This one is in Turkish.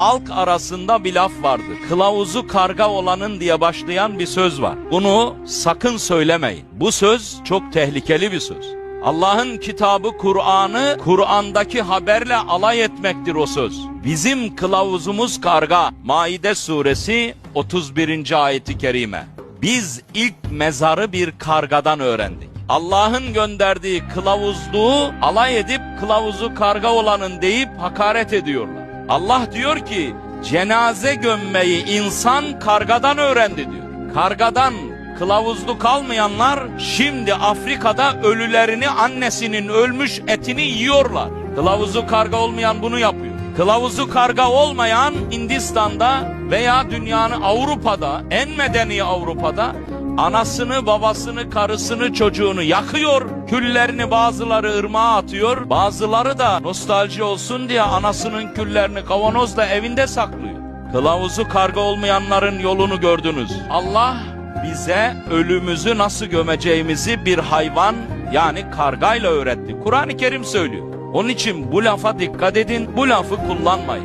Halk arasında bir laf vardır. Kılavuzu karga olanın diye başlayan bir söz var. Bunu sakın söylemeyin. Bu söz çok tehlikeli bir söz. Allah'ın kitabı Kur'an'ı Kur'an'daki haberle alay etmektir o söz. Bizim kılavuzumuz karga. Maide suresi 31. ayeti kerime. Biz ilk mezarı bir kargadan öğrendik. Allah'ın gönderdiği kılavuzluğu alay edip kılavuzu karga olanın deyip hakaret ediyorlar. Allah diyor ki cenaze gömmeyi insan kargadan öğrendi diyor. Kargadan kılavuzlu kalmayanlar şimdi Afrika'da ölülerini annesinin ölmüş etini yiyorlar. Kılavuzu karga olmayan bunu yapıyor. Kılavuzu karga olmayan Hindistan'da veya dünyanın Avrupa'da en medeni Avrupa'da anasını, babasını, karısını, çocuğunu yakıyor. Küllerini bazıları ırmağa atıyor. Bazıları da nostalji olsun diye anasının küllerini kavanozla evinde saklıyor. Kılavuzu karga olmayanların yolunu gördünüz. Allah bize ölümümüzü nasıl gömeceğimizi bir hayvan yani kargayla öğretti. Kur'an-ı Kerim söylüyor. Onun için bu lafa dikkat edin, bu lafı kullanmayın.